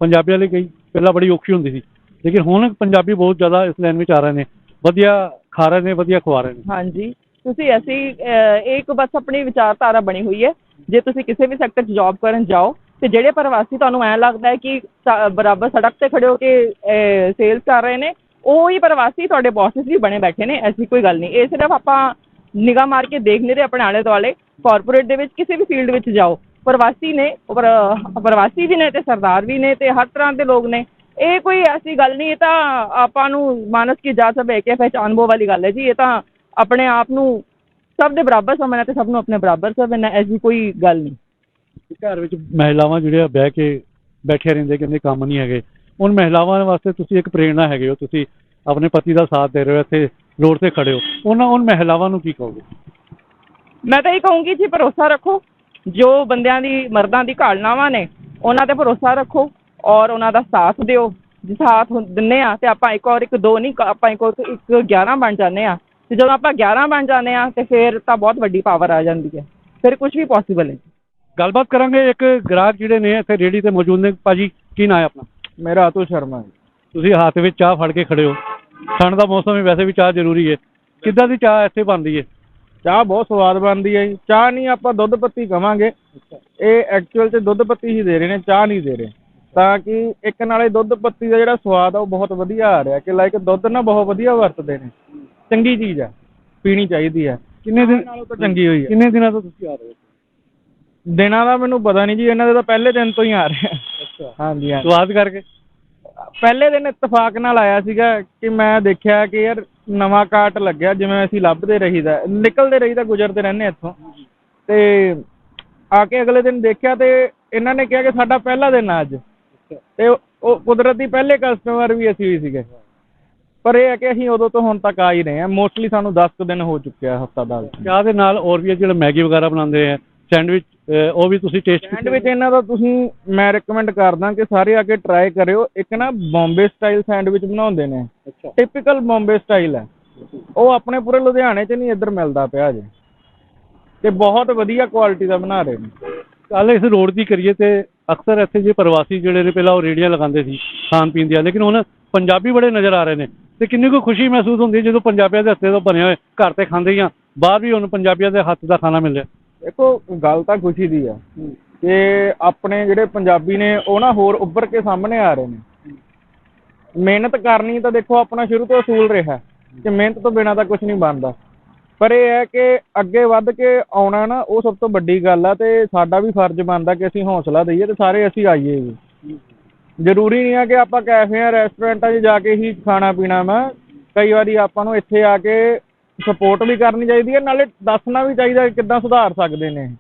ਪੰਜਾਬੀਆਂ ਲਈ ਕਈ ਪਹਿਲਾਂ ਬੜੀ ਔਖੀ ਹੁੰਦੀ ਸੀ। ਲੇਕਿਨ ਹੁਣ ਪੰਜਾਬੀ ਬਹੁਤ ਜ਼ਿਆਦਾ ਇਸ ਲਾਈਨ ਵਿੱਚ ਆ ਰਹੇ ਨੇ, ਵਧੀਆ ਖਾ ਰਹੇ ਨੇ, ਵਧੀਆ ਖਵਾ ਰਹੇ ਨੇ। ਹਾਂਜੀ। ਤੁਸੀਂ ਅਸੀਂ ਇਹ ਇੱਕ ਬਸ ਆਪਣੀ ਵਿਚਾਰਧਾਰਾ ਬਣੀ ਹੋਈ ਹੈ। ਜੇ ਤੁਸੀਂ ਕਿਸੇ ਵੀ ਸੈਕਟਰ 'ਚ ਜੌਬ ਕਰਨ ਜਾਓ, ਤੇ ਜਿਹੜੇ ਪ੍ਰਵਾਸੀ ਤੁਹਾਨੂੰ ਐਂ ਲੱਗਦਾ ਹੈ ਕਿ ਬਰਾਬਰ ਸੜਕ ਤੇ ਖੜੇ ਹੋ ਕੇ ਸੇਲਸ ਕਰ ਰਹੇ ਨੇ ਉਹ ਹੀ ਪ੍ਰਵਾਸੀ ਤੁਹਾਡੇ ਬੌਸਸ ਵੀ ਬਣੇ ਬੈਠੇ ਨੇ, ਐਸੀ ਕੋਈ ਗੱਲ ਨਹੀਂ। ਇਹ ਸਿਰਫ ਆਪਾਂ ਨਿਗਾਹ ਮਾਰ ਕੇ ਦੇਖ ਨਹੀਂ ਰਹੇ ਆਪਣੇ ਆਲੇ ਦੁਆਲੇ ਕਾਰਪੋਰੇਟ ਦੇ ਵਿੱਚ ਕਿਸੇ ਵੀ ਫੀਲਡ ਵਿੱਚ ਜਾਓ। ਪ੍ਰਵਾਸੀ ਨੇ ਪ੍ਰਵਾਸੀ ਵੀ ਨੇ ਤੇ ਸਰਦਾਰ ਵੀ ਨੇ ਤੇ ਹਰ ਤਰ੍ਹਾਂ ਦੇ ਲੋਕ ਨੇ। ਇਹ ਕੋਈ ਐਸੀ ਗੱਲ ਨਹੀਂ, ਇਹ ਤਾਂ ਆਪਾਂ ਨੂੰ ਮਾਨਸ ਕੀ ਜਾ ਸਭ ਕੇ ਪਹਿਚਾਨ ਵਾਲੀ ਗੱਲ ਹੈ ਜੀ। ਇਹ ਤਾਂ ਆਪਣੇ ਆਪ ਨੂੰ ਸਭ ਦੇ ਬਰਾਬਰ ਸਮਝਣਾ ਤੇ ਸਭ ਨੂੰ ਆਪਣੇ ਬਰਾਬਰ ਸਮਝਣਾ, ਐਸੀ ਕੋਈ ਗੱਲ ਨਹੀਂ। ਘਰ ਵਿੱਚ ਮਹਿਲਾਵਾਂ ਜਿਹੜੇ ਆ ਬਹਿ ਕੇ ਬੈਠੇ ਰਹਿੰਦੇ, ਕਹਿੰਦੇ ਕੰਮ ਨਹੀਂ ਹੈਗੇ। ਉਨ ਮਹਿਲਾਵਾਂ ਵਾਸਤੇ ਤੁਸੀਂ ਇੱਕ ਪ੍ਰੇਰਣਾ ਹੈਗੇ ਹੋ ਤੁਸੀਂ ਆਪਣੇ ਪਤੀ ਦਾ ਸਾਥ ਦੇ ਰਹੇ ਹੋ ਇੱਥੇ ਰੋਡ ਤੇ ਖੜੇ ਹੋ। ਉਹਨਾਂ ਉਨ ਮਹਿਲਾਵਾਂ ਨੂੰ ਕੀ ਕਹੋਗੇ? ਮੈਂ ਤਾਂ ਇਹ ਕਹੂੰਗੀ ਜੀ ਭਰੋਸਾ ਰੱਖੋ। ਜੋ ਬੰਦਿਆਂ ਦੀ ਮਰਦਾਂ ਦੀ ਘਾਲਨਾਵਾਂ ਨੇ ਉਹਨਾਂ ਤੇ ਭਰੋਸਾ ਰੱਖੋ ਔਰ ਉਹਨਾਂ ਦਾ ਸਾਥ ਦਿਓ। ਜੇ ਸਾਥ ਦਿੰਦੇ ਆ ਤੇ ਆਪਾਂ ਇੱਕ ਔਰ ਇੱਕ ਦੋ ਨਹੀਂ ਆਪਾਂ ਇੱਕ ਇੱਕ 11 ਬਣ ਜਾਂਦੇ ਆ। ਤੇ ਜਦੋਂ ਆਪਾਂ 11 ਬਣ ਜਾਂਦੇ ਆ ਤੇ ਫਿਰ ਤਾਂ ਬਹੁਤ ਵੱਡੀ ਪਾਵਰ ਆ ਜਾਂਦੀ ਹੈ। ਫਿਰ ਕੁਝ ਵੀ ਪੋਸੀਬਲ ਹੈ ਗੱਲਬਾਤ ਕਰਾਂਗੇ ਇੱਕ ਗ੍ਰਾਹਕ ਜਿਹੜੇ ਨੇ ਇੱਥੇ ਰੇੜੀ ਤੇ ਮੌਜੂਦ ਨੇ। ਭਾਜੀ ਕੀ ਨਾਂ ਹੈ ਆਪਣਾ? ਮੇਰਾ ਅਤੁਲ ਸ਼ਰਮਾ ਜੀ। ਤੁਸੀਂ ਹੱਥ ਵਿੱਚ ਚਾਹ ਫੜ ਕੇ ਖੜੇ ਹੋ ਠੰਡ ਦਾ ਮੌਸਮ ਹੈ ਵੈਸੇ ਵੀ ਚਾਹ ਜ਼ਰੂਰੀ ਹੈ ਕਿੱਦਾਂ ਦੀ ਚਾਹ ਇੱਥੇ ਬਣਦੀ ਹੈ ਚਾਹ ਬਹੁਤ ਸਵਾਦ ਬਣਦੀ ਹੈ ਜੀ। ਚਾਹ ਨਹੀਂ ਆਪਾਂ ਦੁੱਧ ਪੱਤੀ ਕਵਾਂਗੇ। ਇਹ ਐਕਚੁਅਲ 'ਚ ਦੁੱਧ ਪੱਤੀ ਹੀ ਦੇ ਰਹੇ ਨੇ ਚਾਹ ਨਹੀਂ ਦੇ ਰਹੇ। ਤਾਂ ਕਿ ਇੱਕ ਨਾਲੇ ਦੁੱਧ ਪੱਤੀ ਦਾ ਜਿਹੜਾ ਸਵਾਦ ਆ ਉਹ ਬਹੁਤ ਵਧੀਆ ਆ ਰਿਹਾ ਕਿ ਲਾਈਕ ਦੁੱਧ ਨਾ ਬਹੁਤ ਵਧੀਆ ਵਰਤਦੇ ਨੇ। ਚੰਗੀ ਚੀਜ਼ ਹੈ ਪੀਣੀ ਚਾਹੀਦੀ ਹੈ ਕਿੰਨੇ ਦਿਨ ਨਾਲੋਂ ਤਾਂ ਚੰਗੀ ਹੋਈ ਹੈ ਕਿੰਨੇ ਦਿਨਾਂ ਤੋਂ ਤੁਸੀਂ ਆ ਰਹੇ ਹੋ। ਦਿਨਾਂ ਦਾ ਮੈਨੂੰ ਪਤਾ ਨਹੀਂ ਜੀ ਇਹਨਾਂ ਦੇ ਤਾਂ ਪਹਿਲੇ ਦਿਨ ਤੋਂ ਹੀ ਆ ਰਹੇ। ਆ ਅੱਛਾ ਹਾਂਜੀ ਹਾਂਜੀ। ਸਵਾਦ ਕਰਕੇ। ਪਹਿਲੇ ਦਿਨ ਇਤਫਾਕ ਨਾਲ ਆਇਆ ਸੀਗਾ ਕਿ ਮੈਂ ਦੇਖਿਆ ਕਿ ਯਾਰ ਨਵਾਂ ਕਾਟ ਲੱਗਿਆ ਜਿਵੇਂ ਅਸੀਂ ਲੱਭਦੇ ਰਹੀਦਾ ਨਿਕਲਦੇ ਰਹੀਦਾ ਗੁਜ਼ਰਦੇ ਰਹਿੰਦੇ ਇੱਥੋਂ। ਤੇ ਆ ਕੇ ਅਗਲੇ ਦਿਨ ਦੇਖਿਆ ਤੇ ਇਹਨਾਂ ਨੇ ਕਿਹਾ ਕਿ ਸਾਡਾ ਪਹਿਲਾ ਦਿਨ ਆ ਅੱਜ। ਤੇ ਉਹ- ਕੁਦਰਤੀ ਪਹਿਲੇ ਕਸਟਮਰ ਵੀ ਅਸੀਂ ਹੀ ਸੀਗੇ। ਪਰ ਇਹ ਹੈ ਕਿ ਅਸੀਂ ਉਦੋਂ ਤੋਂ ਹੁਣ ਤੱਕ ਆ ਹੀ ਰਹੇ ਹਾਂ। ਮੋਸਟਲੀ ਸਾਨੂੰ 10 ਕੁ ਦਿਨ ਹੋ ਚੁੱਕਿਆ ਹਫਤਾ ਦਾ ਚਾਹ ਦੇ ਨਾਲ ਹੋਰ ਵੀ ਜਿਹੜਾ ਮੈਗੀ ਵਗੈਰਾ ਬਣਾਉਂਦੇ ਆ? ਸੈਂਡਵਿਚ ਉਹ ਵੀ ਤੁਸੀਂ ਟੇਸਟ ਸੈਂਡਵਿਚ ਇਹਨਾਂ ਦਾ ਤੁਸੀਂ ਮੈਂ ਰეკਮੈਂਡ ਕਰਦਾ ਕਿ ਸਾਰੇ ਆ ਕੇ ਟਰਾਈ ਕਰਿਓ। ਇੱਕ ਨਾ ਬੰਬੇ ਸਟਾਈਲ ਸੈਂਡਵਿਚ ਬਣਾਉਂਦੇ ਨੇ। ਅੱਛਾ। ਟਿਪੀਕਲ ਬੰਬੇ ਸਟਾਈਲ ਹੈ। ਉਹ ਆਪਣੇ ਪੂਰੇ ਲੁਧਿਆਣੇ 'ਚ ਨਹੀਂ ਇੱਧਰ ਮਿਲਦਾ ਪਿਆ ਜੇ। ਤੇ ਬਹੁਤ ਵਧੀਆ ਕੁਆਲਿਟੀ ਦਾ ਬਣਾ ਰਹੇ ਨੇ। ਕੱਲ ਇਸ ਰੋਡ ਦੀ ਕਰੀਏ ਤੇ ਅਕਸਰ ਇੱਥੇ ਜੇ ਪ੍ਰਵਾਸੀ ਜਿਹੜੇ ਨੇ ਪਹਿਲਾਂ ਉਹ ਰੇੜੀਆਂ ਲਗਾਉਂਦੇ ਸੀ ਖਾਣ ਪੀਣ ਦੀਆਂ। ਲੇਕਿਨ ਹੁਣ ਪੰਜਾਬੀ ਬੜੇ ਨਜ਼ਰ ਆ ਰਹੇ ਨੇ। ਤੇ ਕਿੰਨੀ ਕੁ ਖੁਸ਼ੀ ਮਹਿਸੂਸ ਹੁੰਦੀ ਹੈ ਜਦੋਂ ਪੰਜਾਬੀਆਂ ਦੇ ਹੱਥੇ ਤੋਂ ਬਣੇ ਹੋਏ ਘਰ ਤੇ ਖਾਂਦੇ ਹੀ ਆ। ਬਾਹਰ ਵੀ ਹੁਣ ਪੰਜਾਬੀਆਂ ਦੇ ਹੱਥ ਦਾ ਖਾਣਾ ਮਿਲ ਰਿਹਾ। ਦੇਖੋ ਗੱਲ ਤਾਂ ਖੁਸ਼ੀ ਦੀ ਆ ਕਿ ਆਪਣੇ ਜਿਹੜੇ ਪੰਜਾਬੀ ਨੇ ਉਹ ਨਾ ਹੋਰ ਉੱਭਰ ਕੇ ਸਾਹਮਣੇ ਆ ਰਹੇ ਨੇ। ਮਿਹਨਤ ਕਰਨੀ ਤਾਂ ਦੇਖੋ ਆਪਣਾ ਸ਼ੁਰੂ ਤੋਂ ਅਸੂਲ ਰਿਹਾ ਕਿ ਮਿਹਨਤ ਤੋਂ ਬਿਨਾਂ ਤਾਂ ਕੁਝ ਨਹੀਂ ਬਣਦਾ। ਪਰ ਇਹ ਹੈ ਕਿ ਅੱਗੇ ਵੱਧ ਕੇ ਆਉਣਾ ਨਾ ਉਹ ਸਭ ਤੋਂ ਵੱਡੀ ਗੱਲ ਆ ਤੇ ਸਾਡਾ ਵੀ ਫਰਜ਼ ਬਣਦਾ ਕਿ ਅਸੀਂ ਹੌਸਲਾ ਦਈਏ ਤੇ ਸਾਰੇ ਅਸੀਂ ਆਈਏ ਜੀ ਜ਼ਰੂਰੀ ਨਹੀਂ ਹੈ ਕਿ ਆਪਾਂ ਕੈਫੇਆਂ ਰੈਸਟੋਰੈਂਟਾਂ 'ਚ ਜਾ ਕੇ ਹੀ ਖਾਣਾ ਪੀਣਾ ਵਾ। ਕਈ ਵਾਰੀ ਆਪਾਂ ਨੂੰ ਇੱਥੇ ਆ ਕੇ ਸਪੋਰਟ ਵੀ ਕਰਨੀ ਚਾਹੀਦੀ ਹੈ ਨਾਲੇ ਦੱਸਣਾ ਵੀ ਚਾਹੀਦਾ ਕਿ ਕਿੱਦਾਂ ਸੁਧਾਰ ਸਕਦੇ ਨੇ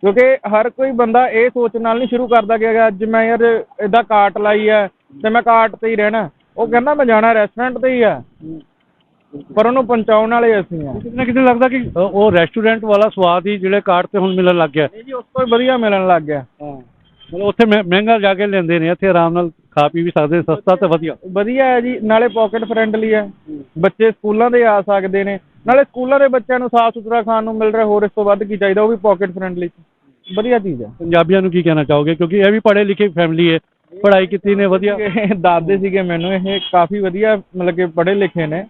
ਕਿਉਂਕਿ ਹਰ ਕੋਈ ਬੰਦਾ ਇਹ ਸੋਚ ਨਾਲ ਨਹੀਂ ਸ਼ੁਰੂ ਕਰਦਾ ਕਿ ਅੱਜ ਮੈਂ ਯਾਰ ਇਦਾਂ ਕਾਟ ਲਾਈ ਹੈ ਤੇ ਮੈਂ ਕਾਟ ਤੇ ਹੀ ਰਹਿਣਾ। ਉਹ ਕਹਿੰਦਾ ਮੈਂ ਜਾਣਾ ਰੈਸਟੋਰੈਂਟ ਤੇ ਹੀ ਆ। ਪਰ ਉਹਨੂੰ ਪਹੁੰਚਾਉਣ ਵਾਲੇ ਅਸੀਂ ਆ। ਕਿਤੇ ਨਾ ਕਿਤੇ ਲੱਗਦਾ ਕਿ ਉਹ ਰੈਸਟੋਰੈਂਟ ਵਾਲਾ ਸਵਾਦ ਹੀ ਜਿਹੜੇ ਕਾਰਡ ਤੇ ਹੁਣ ਮਿਲਣ ਲੱਗ ਗਿਆ। ਨਹੀਂ ਜੀ ਉਸ ਤੋਂ ਵੀ ਵਧੀਆ ਮਿਲਣ ਲੱਗ ਗਿਆ। ਮਤਲਬ ਉੱਥੇ ਮਹਿ- ਮਹਿੰਗਾ ਜਾ ਕੇ ਲੈਂਦੇ ਨੇ ਇੱਥੇ ਆਰਾਮ ਨਾਲ ਖਾ ਪੀ ਵੀ ਸਕਦੇ ਸਸਤਾ ਤੇ ਵਧੀਆ। ਵਧੀਆ ਹੈ ਜੀ ਨਾਲੇ ਪਾਕਟ ਫ੍ਰੈਂਡਲੀ ਹੈ। ਬੱਚੇ ਸਕੂਲਾਂ ਦੇ ਆ ਸਕਦੇ ਨੇ। ਨਾਲੇ ਸਕੂਲਾਂ ਦੇ ਬੱਚਿਆਂ ਨੂੰ ਸਾਫ਼ ਸੁਥਰਾ ਖਾਣ ਨੂੰ ਮਿਲ ਰਿਹਾ ਹੋਰ ਇਸ ਤੋਂ ਵੱਧ ਕੀ ਚਾਹੀਦਾ ਉਹ ਵੀ ਪਾਕਟ ਫ੍ਰੈਂਡਲੀ ਵਧੀਆ ਚੀਜ਼ ਹੈ। ਪੰਜਾਬੀਆਂ ਨੂੰ ਕੀ ਕਹਿਣਾ ਚਾਹੋਗੇ? ਕਿਉਂਕਿ ਇਹ ਵੀ ਪੜ੍ਹੇ ਲਿਖੇ ਫੈਮਿਲੀ ਹੈ ਪੜ੍ਹਾਈ ਕੀਤੀ ਨੇ ਵਧੀਆ। ਦੱਸਦੇ ਸੀਗੇ ਮੈਨੂੰ ਇਹ ਕਾਫੀ ਵਧੀਆ ਮਤਲਬ ਕਿ ਪੜ੍ਹੇ ਲਿਖੇ ਨੇ।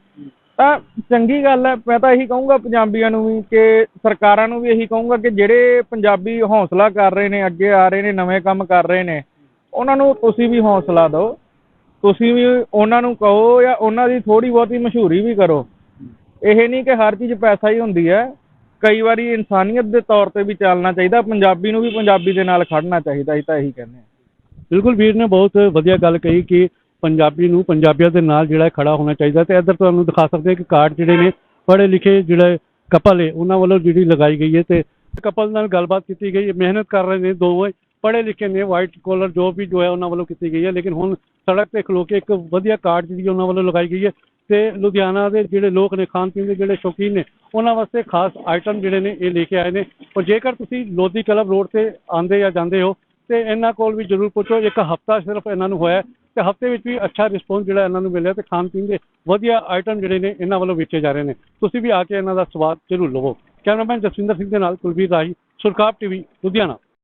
ਤਾਂ ਚੰਗੀ ਗੱਲ ਹੈ ਮੈਂ ਤਾਂ ਇਹੀ ਕਹੂੰਗਾ ਪੰਜਾਬੀਆਂ ਨੂੰ ਵੀ ਕਿ ਸਰਕਾਰਾਂ ਨੂੰ ਵੀ ਇਹੀ ਕਹੂੰਗਾ ਕਿ ਜਿਹੜੇ ਪੰਜਾਬੀ ਹੌਸਲਾ ਕਰ ਰਹੇ ਨੇ ਅੱਗੇ ਆ ਰਹੇ ਨੇ ਨਵੇਂ ਕੰਮ ਕਰ ਰਹੇ ਨੇ ਉਹਨਾਂ ਨੂੰ ਤੁਸੀਂ ਵੀ ਹੌਸਲਾ ਦਿਓ, ਤੁਸੀਂ ਵੀ ਉਹਨਾਂ ਨੂੰ ਕਹੋ ਜਾਂ ਉਹਨਾਂ ਦੀ ਥੋੜੀ ਬਹੁਤੀ ਮਸ਼ਹੂਰੀ ਵੀ ਕਰੋ। ਇਹ ਨਹੀਂ ਕਿ ਹਰ ਚੀਜ਼ ਪੈਸਾ ਹੀ ਹੁੰਦੀ ਹੈ। ਕਈ ਵਾਰੀ ਇਨਸਾਨੀਅਤ ਦੇ ਤੌਰ ਤੇ ਵੀ ਚੱਲਣਾ ਚਾਹੀਦਾ, ਪੰਜਾਬੀ ਨੂੰ ਵੀ ਪੰਜਾਬੀ ਦੇ ਨਾਲ ਖੜਨਾ ਚਾਹੀਦਾ, ਅਸੀਂ ਤਾਂ ਇਹੀ ਕਹਿੰਦੇ ਹਾਂ। ਬਿਲਕੁਲ ਵੀਰ ਨੇ ਬਹੁਤ ਵਧੀਆ ਗੱਲ ਕਹੀ ਕਿ ਪੰਜਾਬੀ ਨੂੰ ਪੰਜਾਬੀਆਂ ਦੇ ਨਾਲ ਜਿਹੜਾ ਖੜਾ ਹੋਣਾ ਚਾਹੀਦਾ ਤੇ ਇੱਧਰ ਤੁਹਾਨੂੰ ਦਿਖਾ ਸਕਦੇ ਕਿ ਕਾਰਡ ਜਿਹੜੇ ਨੇ, ਪੜ੍ਹੇ ਲਿਖੇ ਜਿਹੜੇ ਕਪਲ ਹੈ, ਉਹਨਾਂ ਵੱਲੋਂ ਜਿਹੜੀ ਲਗਾਈ ਗਈ ਹੈ ਤੇ ਕਪਲ ਨਾਲ ਗੱਲਬਾਤ ਕੀਤੀ ਗਈ ਹੈ, ਮਿਹਨਤ ਕਰ ਰਹੇ ਨੇ ਦੋਵੇਂ। ਪੜ੍ਹੇ ਲਿਖੇ ਨੇ ਵਾਈਟ ਕੋਲਰ ਜੋ ਵੀ ਜੋ ਹੈ ਉਹਨਾਂ ਵੱਲੋਂ ਕੀਤੀ ਗਈ ਹੈ, ਲੇਕਿਨ ਹੁਣ ਸੜਕ ਤੇ ਖਲੋ ਕੇ ਇੱਕ ਵਧੀਆ ਕਾਰਡ ਜਿਹੜੀ ਉਹਨਾਂ ਵੱਲੋਂ ਲਗਾਈ ਗਈ ਹੈ ਤੇ ਲੁਧਿਆਣਾ ਦੇ ਜਿਹੜੇ ਲੋਕ ਨੇ, ਖਾਣ ਪੀਣ ਦੇ ਜਿਹੜੇ ਸ਼ੌਕੀਨ ਨੇ, ਉਹਨਾਂ ਵਾਸਤੇ ਖਾਸ ਆਈਟਮ ਜਿਹੜੇ ਨੇ ਇਹ ਲੈ ਕੇ ਆਏ ਨੇ। ਔਰ ਜੇਕਰ ਤੁਸੀਂ ਲੋਧੀ ਕਲੱਬ ਰੋਡ ਤੇ ਆਂਦੇ ਜਾਂ ਜਾਂਦੇ ਹੋ, ਤੇ ਇਹਨਾਂ ਕੋਲ ਵੀ ਜ਼ਰੂਰ ਪੁੱਛੋ, ਇੱਕ ਹਫਤਾ ਸਿਰਫ ਇਹਨਾਂ ਨੂੰ ਹੋਇਆ ਹੈ ਤੇ ਹਫ਼ਤੇ ਵਿੱਚ ਵੀ ਅੱਛਾ ਰਿਸਪੌਂਸ ਜਿਹੜਾ ਇਹਨਾਂ ਨੂੰ ਮਿਲਿਆ ਤੇ ਖਾਣ ਪੀਣ ਦੇ ਵਧੀਆ ਆਈਟਮ ਜਿਹੜੇ ਨੇ ਇਹਨਾਂ ਵੱਲੋਂ ਵੇਚੇ ਜਾ ਰਹੇ ਨੇ। ਤੁਸੀਂ ਵੀ ਆ ਕੇ ਇਹਨਾਂ ਦਾ ਸਵਾਦ ਜ਼ਰੂਰ ਲਵੋ। ਕੈਮਰਾਮੈਨ ਜਸਵਿੰਦਰ ਸਿੰਘ ਦੇ ਨਾਲ ਕੁਲਵੀਰ ਰਾਹੀ, ਸੁਰਖਾਬ ਟੀਵੀ, ਲੁਧਿਆਣਾ।